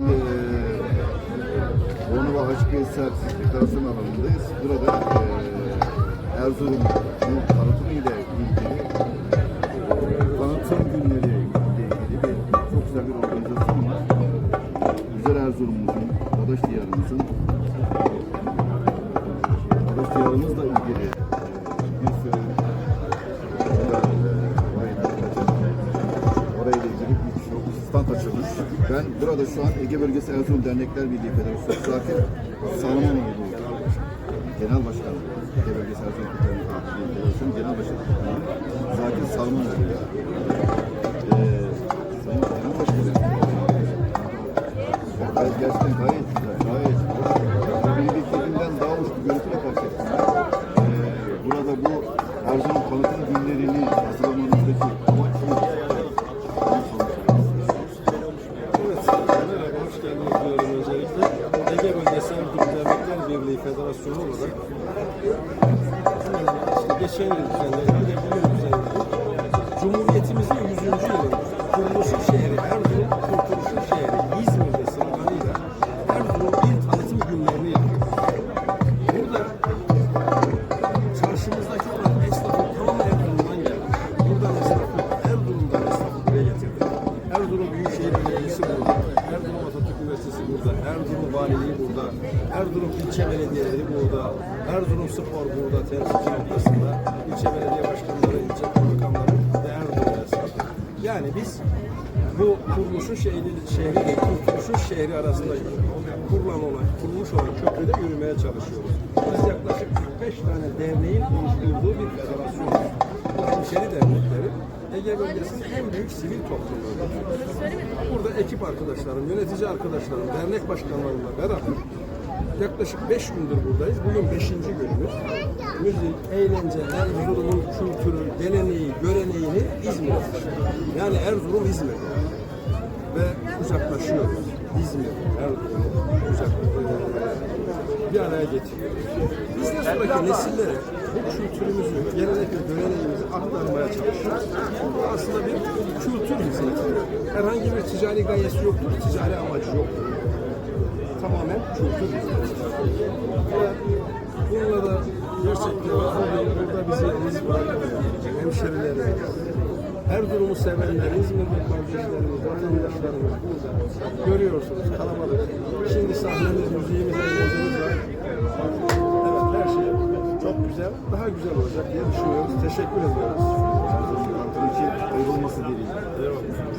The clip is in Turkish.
Ee, Bornova Hacı Veysel Federasyon alanındayız. Burada e, Erzurum'un tanıtımı ile ilgili e, tanıtım günleri ile ilgili bir çok güzel bir organizasyon var. Güzel Erzurum'umuzun, Adaş Diyarımızın Adaş Diyarımızla stand açılmış. Ben burada şu an Ege Bölgesi Erzurum Dernekler Birliği Federasyonu Zakir Salmanoğlu Genel Başkanı. Ege Bölgesi Erzurum Dernekler Federasyonu Genel Başkanı. Zakir Salmanoğlu. Ee, Sayın Genel Başkanım. Gayet gerçekten gayet güzel. Erzurum Dernekler Birliği Federasyonu olarak geçen yıl Erzurum Valiliği burada, Erzurum ilçe belediyeleri burada, Erzurum Spor burada temsilci noktasında, ilçe belediye başkanları, ilçe kaymakamları ve Erzurum esnafı. Yani biz bu kuruluşun şehri, şehri kurtuluşun şehri arasında kurulan olan, kurulmuş olan köprüde yürümeye çalışıyoruz. Biz yaklaşık 45 tane derneğin oluşturduğu bir federasyonuz. Bu hemşeri dernekleri Ege bölgesinin en büyük sivil. Burada ekip arkadaşlarım, yönetici arkadaşlarım, dernek başkanlarımla beraber yaklaşık 5 gündür buradayız. Bugün 5. günümüz. Müzik, eğlence, Erzurum'un kültürü, geleneği, göreneğini İzmir'e. Yani Erzurum İzmir. Ve kucaklaşıyoruz. İzmir, Erzurum kucak, e, bir araya getiriyoruz. Bizden sonraki nesillere bu kültürümüzü, gelenek ve göreneğimizi aktarmaya çalışıyoruz. Bu aslında. Herhangi bir ticari gayesi yoktur, ticari amacı yoktur tamamen kültür. Ve bununla da gerçekten burada bizi yalnız bırakmayan hemşerilerimiz, Erzurum'u sevenler, İzmir'de kardeşlerimiz, vatandaşlarımız burada. Görüyorsunuz kalabalık. Şimdi sahnemiz, müziğimiz, eğlencemiz var. Evet her şey çok güzel, daha güzel olacak diye düşünüyoruz. Teşekkür ediyoruz. Tanıtım için ayrılması dileğiyle. Eyvallah.